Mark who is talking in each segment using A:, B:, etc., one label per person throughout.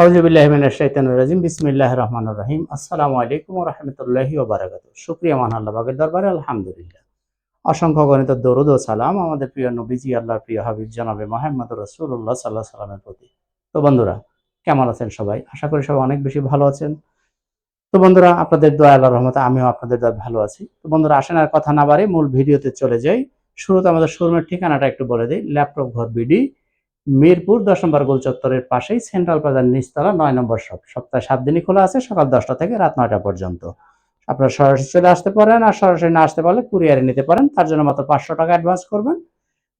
A: আউজুবিল্লাহিমিনাশাইতানুর বিসমিল্লাহ রহমান রহিম। আসসালামু আলাইকুম রহমতুল্লাহি ওবারাকাত সুপ্রিয় মান আল্লাহ বাগের দরবারে, আলহামদুলিল্লাহ। অসংখ্য গণিত ও সালাম আমাদের প্রিয় প্রিয় জনাবে মোহাম্মদ সাল্লামের প্রতি। তো বন্ধুরা, কেমন আছেন সবাই? আশা করি সবাই অনেক বেশি ভালো আছেন। তো বন্ধুরা, আপনাদের দোয়া রহমতে আমিও আপনাদের দোয়া ভালো আছি। তো বন্ধুরা, আসেন আর কথা না বাড়ি মূল ভিডিওতে চলে যাই। শুরুতে আমাদের শোরুমের ঠিকানাটা একটু বলে দিই, ল্যাপটপ ঘর বিডি মিরপুর দশ নম্বর গোল চত্বরের পাশেই সেন্ট্রাল প্লাজার নিচতলা নয় নম্বর শপ। সপ্তাহে সাত দিনই খোলা আছে, সকাল দশটা থেকে রাত নয়টা পর্যন্ত। আপনারা সরাসরি চলে আসতে পারেন, আর সরাসরি না আসতে পারলে কুরিয়ারে নিতে পারেন। তার জন্য মাত্র পাঁচশো টাকা অ্যাডভান্স করবেন।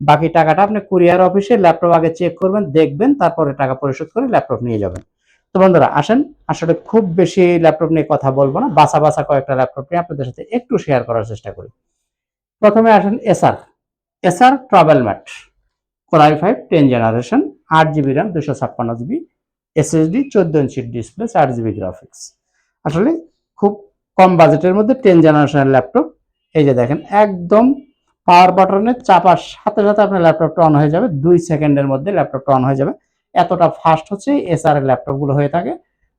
A: বাকি টাকাটা আপনি কুরিয়ার অফিসে ল্যাপটপ আগে চেক করবেন, দেখবেন, তারপরে টাকা পরিশোধ করে ল্যাপটপ নিয়ে যাবেন। তো বন্ধুরা, আসেন। আসলে খুব বেশি ল্যাপটপ নিয়ে কথা বলব না বাসা বাসা কয়েকটা ল্যাপটপ নিয়ে আপনাদের সাথে একটু শেয়ার করার চেষ্টা করি। প্রথমে আসেন SR. SR travel mate core i five ten generation আট জিবি র্যাম দুশো ছাপ্পান্ন জিবি এসএসডি চোদ্দ ইঞ্চির ডিসপ্লে চার জিবি গ্রাফিক্স আসলে খুব কম বাজেটের মধ্যে টেন জেনারেশনের ল্যাপটপ এই যে দেখেন, একদম পাওয়ার বাটনে চাপার সাথে সাথে আপনার ল্যাপটপটা অন হয়ে যাবে। দুই সেকেন্ডের মধ্যে ল্যাপটপটা অন হয়ে যাবে। এতটা ফাস্ট হচ্ছে এসআর ল্যাপটপগুলো হয়ে থাকে।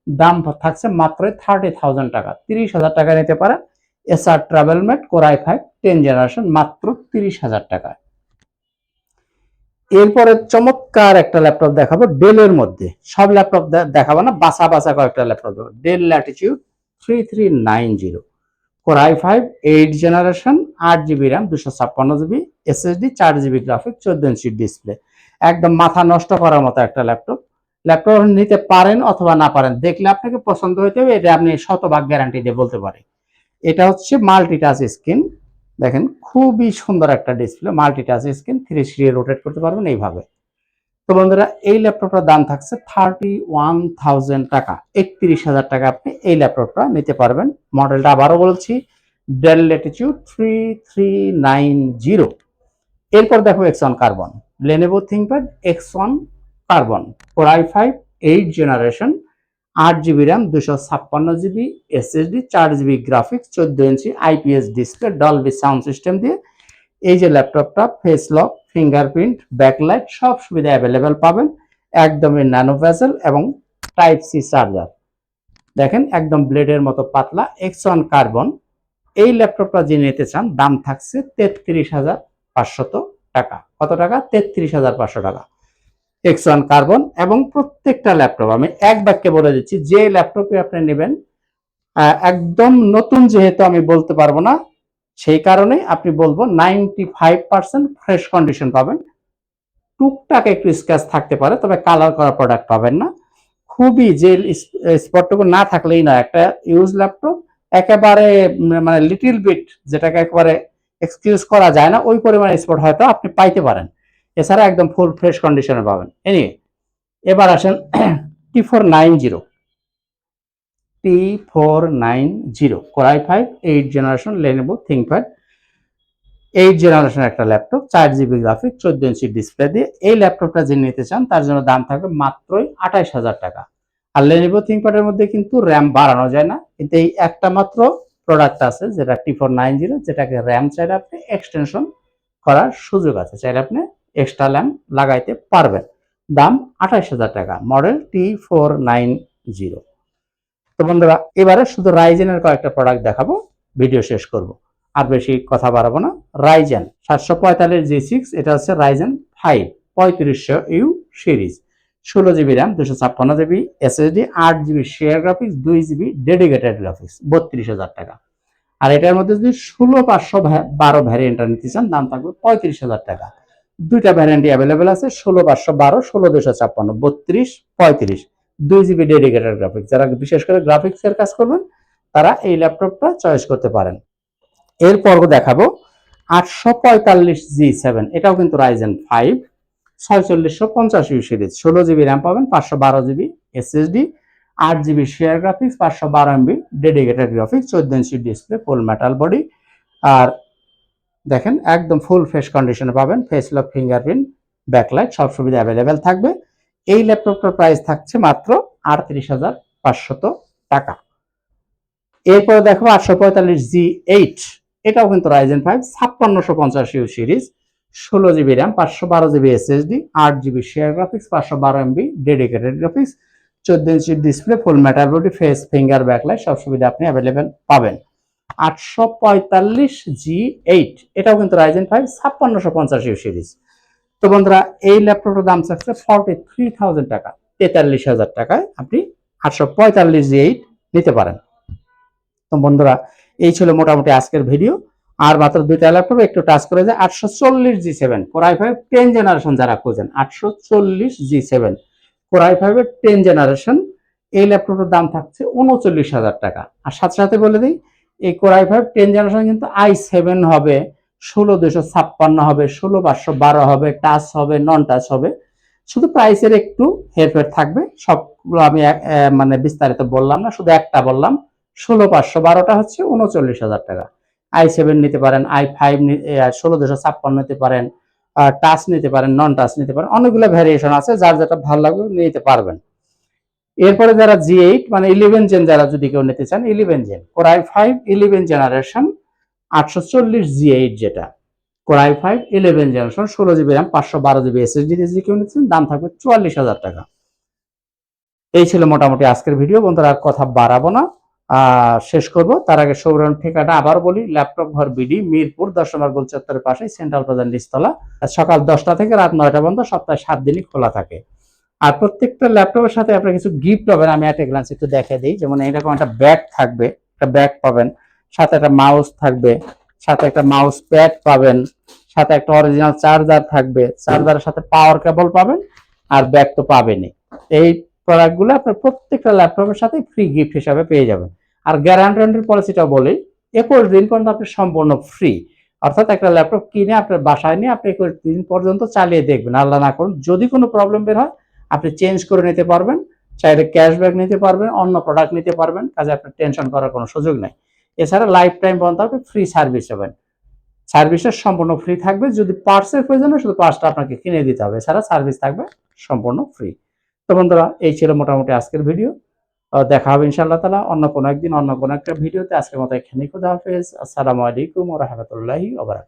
A: দাম থাকছে মাত্র থার্টি থাউজেন্ড টাকা। তিরিশ হাজার টাকা নিতে পারেন SR travel mate core i five ten generation মাত্র তিরিশ হাজার টাকায়। এরপরে চমৎকার একটা ল্যাপটপ দেখাবো ডেলের মধ্যে। সব ল্যাপটপ দেখাবো না, বাসা বাসা কয়েকটা ল্যাপটপ দেবো Dell Latitude three three nine zero core I five eight generation আট জিবি র্যাম দুশো ছাপ্পান্ন জিবি এসএসডি চার জিবি গ্রাফিক চোদ্দ ইঞ্চি ডিসপ্লে একদম মাথা নষ্ট করার মতো একটা ল্যাপটপ। ল্যাপটপ নিতে পারেন অথবা না পারেন, দেখলে আপনাকে পছন্দ হইতে হবে, এটা আপনি শতভাগ গ্যারান্টি দিয়ে বলতে পারি। এটা হচ্ছে মাল্টিটাচ স্ক্রিন দেখেন, খুবই সুন্দর একটা ডিসপ্লে মাল্টিটাচ স্ক্রিন থ্রি সিরিয়ে রোটেট করতে পারবেন এইভাবে। তো বন্ধুরা, এই ল্যাপটপটার দাম থাকছে থার্টি ওয়ান টাকা। একত্রিশ হাজার টাকা আপনি এই ল্যাপটপটা নিতে পারবেন। মডেলটা আবারও বলছি Dell Latitude three three nine zero এরপর দেখো X one carbon Lenovo ThinkPad X one carbon four I five eight generation আট জিবি র্যাম, দুশো ছাপ্পান্ন জিবি এসএসডি চার জিবি গ্রাফিক্স চোদ্দ inch IPS display Dolby sound system দিয়ে। এই যে ল্যাপটপটা ফেস লক ফিঙ্গারপ্রিন্ট ব্যাকলাইট সব সুবিধা অ্যাভেলেবেল পাবেন। একদমই ন্যানো ভেসেল এবং টাইপ সি চার্জার দেখেন, একদম ব্লেডের মতো পাতলা এক্স ওয়ান কার্বন এই ল্যাপটপটা যে নিতে চান, দাম থাকছে তেত্রিশ হাজার পাঁচশত টাকা। কত টাকা? তেত্রিশ হাজার পাঁচশো টাকা। এক্স ওয়ান কার্বন এবং প্রত্যেকটা ল্যাপটপ, আমি এক বাক্যে বলে দিচ্ছি, যে ল্যাপটপে আপনি নেবেন একদম নতুন যেহেতু আমি বলতে পারব না, সেই কারণে আপনি বলব ninety five percent fresh condition পাবেন। টুকটাক একটু স্ক্র্যাচ থাকতে পারে, তবে কালার করা প্রোডাক্ট পাবেন না। খুবই যে স্পটটুকু না থাকলেই না একটা ইউজ ল্যাপটপ একেবারে মানে লিটিল বিট যেটাকে একেবারে এক্সকিউজ করা যায় না, ওই পরিমাণে স্পট হয়তো আপনি পাইতে পারেন। এছাড়া একদম ফুল ফ্রেশ কন্ডিশনে পাবেন। এনিওয়ে এবার আসেন T four nine zero T four nine zero core i five eight generation Lenovo ThinkPad eight generation একটা ল্যাপটপ চার জিবি গ্রাফিক চোদ্দ ইঞ্চি ডিসপ্লে দিয়ে। এই ল্যাপটপটা যে নিতে চান, তার জন্য দাম থাকবে মাত্রই আঠাইশ হাজার টাকা। আর লেনেবো থিঙ্কপ্যাডের মধ্যে কিন্তু র্যাম বাড়ানো যায় না। কিন্তু এই একটা মাত্র প্রোডাক্ট আছে, যেটা টি ফোর নাইন জিরো যেটাকে র্যাম চাইলে আপনি এক্সটেনশন করার সুযোগ আছে। চাইলে আপনি এক্সট্রা ল্যাম্প লাগাইতে পারবেন। দাম আঠাশ হাজার টাকা model T four nine zero তো বন্ধুরা, এবারে শুধু রাইজেনের কয়েকটা প্রোডাক্ট দেখাবো ভিডিও শেষ করব। আর বেশি কথা বাড়াবো না রাইজেন সাতশো পঁয়তাল্লিশ জি সিক্স এটা হচ্ছে রাইজেন ফাইভ পঁয়ত্রিশশো ইউ সিরিজ ষোলো জিবি র্যাম দুশো ছাপ্পান্ন জিবি এসএসডি আট জিবি শেয়ার গ্রাফিক্স দুই জিবি ডেডিকেটেড গ্রাফিক্স বত্রিশ হাজার টাকা। আর এটার মধ্যে যদি ষোলো পাঁচশো বারো ভ্যারিয়েন্টটা নিতে চান, দাম থাকবে পঁয়ত্রিশ হাজার টাকা। দুইটা ভ্যারিয়েন্টই অ্যাভেলেবেল আছে, ষোলো পাঁচশো বারো, ষোলো দুশো ছাপ্পান্ন, বত্রিশ, পঁয়ত্রিশ। দুই জিবি ডেডিকেটেড গ্রাফিক্স যারা বিশেষ করে গ্রাফিক্সের কাজ করবেন, তারা এই ল্যাপটপটা চয়েস করতে পারেন। এরপর দেখাবো আটশো পঁয়তাল্লিশ জি সেভেন এটাও কিন্তু রাইজেন ফাইভ ছয়চল্লিশশো পঞ্চাশ ইউ সিরিজ ষোলো জিবি র্যাম পাবেন, পাঁচশো বারো জিবি এসএসডি আট জিবি শেয়ার গ্রাফিক্স পাঁচশো বারো এমবি ডেডিকেটেড গ্রাফিক্স চোদ্দ inch display full metal body আর দেখেন, একদম ফুল ফেস কন্ডিশনে পাবেন ফেস লক ফিঙ্গারপ্রিন্ট ব্যাকলাইট সব সুবিধা অ্যাভেলেবেল থাকবে। এই ল্যাপটপটার প্রাইস থাকছে মাত্র আটত্রিশ হাজার পাঁচশত টাকা। এরপরে দেখো আটশো পঁয়তাল্লিশ জি এইট, এটাও কিন্তু রাইজেন ফাইভ ছাপ্পান্নশো পঞ্চাশ ইউ সিরিজ, ষোলো জিবি র্যাম পাঁচশো বারো জিবি এসএসডি আট জিবি শেয়ার গ্রাফিক্স পাঁচশো বারো এমবি ডেডিকেটেড গ্রাফিক্স চোদ্দ inch display full metal body face finger backlight সব সুবিধা আপনি অ্যাভেলেবেল পাবেন। আটশো পঁয়তাল্লিশ জি এইট। এটাও কিন্তু রাইজেন ফাইভ ছাপ্পান্নশো পঞ্চাশ ইউ সিরিজ তো বন্ধুরা, এই ল্যাপটপটার দাম থাকছে ফর্টি থ্রি থাউজেন্ড টাকা। তেতাল্লিশ হাজার টাকায় আপনি আটশো পঁয়তাল্লিশ জি এইট নিতে পারেন। তো বন্ধুরা, এই ছিল মোটামুটি আজকের ভিডিও আর মাত্র দুইটা ল্যাপটপ একটু টাচ করে যায় আটশো চল্লিশ G seven core i five ten generation যারা খোঁজেন, আটশো চল্লিশ জি সেভেন কোরআই ফাইভের টেন জেনারেশন এই ল্যাপটপের দাম থাকছে উনচল্লিশ হাজার টাকা। আর সাথে সাথে বলে দিই এই core i five ten generation কিন্তু আই সেভেন হবে, ষোলো দুশো ছাপ্পান্ন হবে, ষোলো পাঁচশো বারো হবে টাচ হবে নন টাচ হবে। শুধু প্রাইসের একটু হেরফের থাকবে, সবগুলো আমি মানে বিস্তারিত বললাম না, শুধু একটা বললাম, ষোলো পাঁচশো বারোটা হচ্ছে উনচল্লিশ হাজার টাকা। আই সেভেন নিতে পারেন আই ফাইভ ষোলো দুশো ছাপ্পান্ন নিতে পারেন টাচ নিতে পারেন নন টাচ নিতে পারেন, অনেকগুলো ভ্যারিয়েশন আছে, যার যেটা ভালো লাগবে নিতে পারবেন। এরপরে যারা জি এইট মানে ইলেভেন জেন যারা যদি কেউ নিতে চান eleven gen core i five eleven generation আটশো চল্লিশ জি এইট যেটা। Core i five eleven generation ষোলো জিবি র্যাম পাঁচশো বারো জিবি এসএসডি যদি কেউ নিচ্ছেন দাম থাকবে চুয়াল্লিশ হাজার টাকা। এই ছিল মোটামুটি আজকের ভিডিও। বন্ধুরা, আর কথা বাড়াবো না। শেষ করব। তার আগে সৌরন ঠিকানা আবার বলি, ল্যাপটপ ঘর বিডি, মিরপুর দশমার গোল চত্বরের পাশে সেন্ট্রাল প্রধান নিচতলা। সকাল দশটা থেকে রাত নয়টা পর্যন্ত সপ্তাহে সাত দিনই খোলা থাকে। আর প্রত্যেকটা ল্যাপটপের সাথে আপনার কিছু গিফট পাবেন, আমি একটা গ্লান্স একটু দেখে দিই। যেমন এইরকম একটা ব্যাগ থাকবে, একটা ব্যাগ পাবেন, সাথে একটা মাউস থাকবে, সাথে একটা মাউস প্যাড পাবেন, সাথে একটা অরিজিনাল চার্জার থাকবে চার্জারের সাথে পাওয়ার কেবল পাবেন, আর ব্যাগ তো পাবেনই। এই প্রোডাক্টগুলো আপনার প্রত্যেকটা ল্যাপটপের সাথে ফ্রি গিফট হিসাবে পেয়ে যাবেন। আর গ্যারান্টি পলিসিটা বলি, একুশ দিন পর্যন্ত আপনি সম্পূর্ণ ফ্রি অর্থাৎ একটা ল্যাপটপ কিনে আপনার বাসায় নিয়ে আপনি একুশ দিন পর্যন্ত চালিয়ে দেখবেন। আল্লাহ না করুন যদি কোনো প্রবলেম বের হয় আপনি চেঞ্জ করে নিতে পারবেন, চাইলে ক্যাশব্যাক নিতে পারবেন, অন্য প্রোডাক্ট নিতে পারবেন, কাজে আপনার টেনশন করার কোনো সুযোগ নেই। এছাড়া লাইফ টাইম পর্যন্ত আপনি ফ্রি সার্ভিস হবেন সার্ভিসটা সম্পূর্ণ ফ্রি থাকবে, যদি পার্টসের প্রয়োজন হয়, শুধু পার্টসটা আপনাকে কিনে দিতে হবে। এছাড়া সার্ভিস থাকবে সম্পূর্ণ ফ্রি তো বন্ধুরা, এই ছিল মোটামুটি আজকের ভিডিও দেখা হবে ইনশাআল্লাহ তালা অন্য কোনো একদিন, অন্য কোনো একটা ভিডিওতে আজকের মতো এখানেই খুদা হাফেজ। আসসালামু আলাইকুম রহমতুল্লাহি ওবরাকাত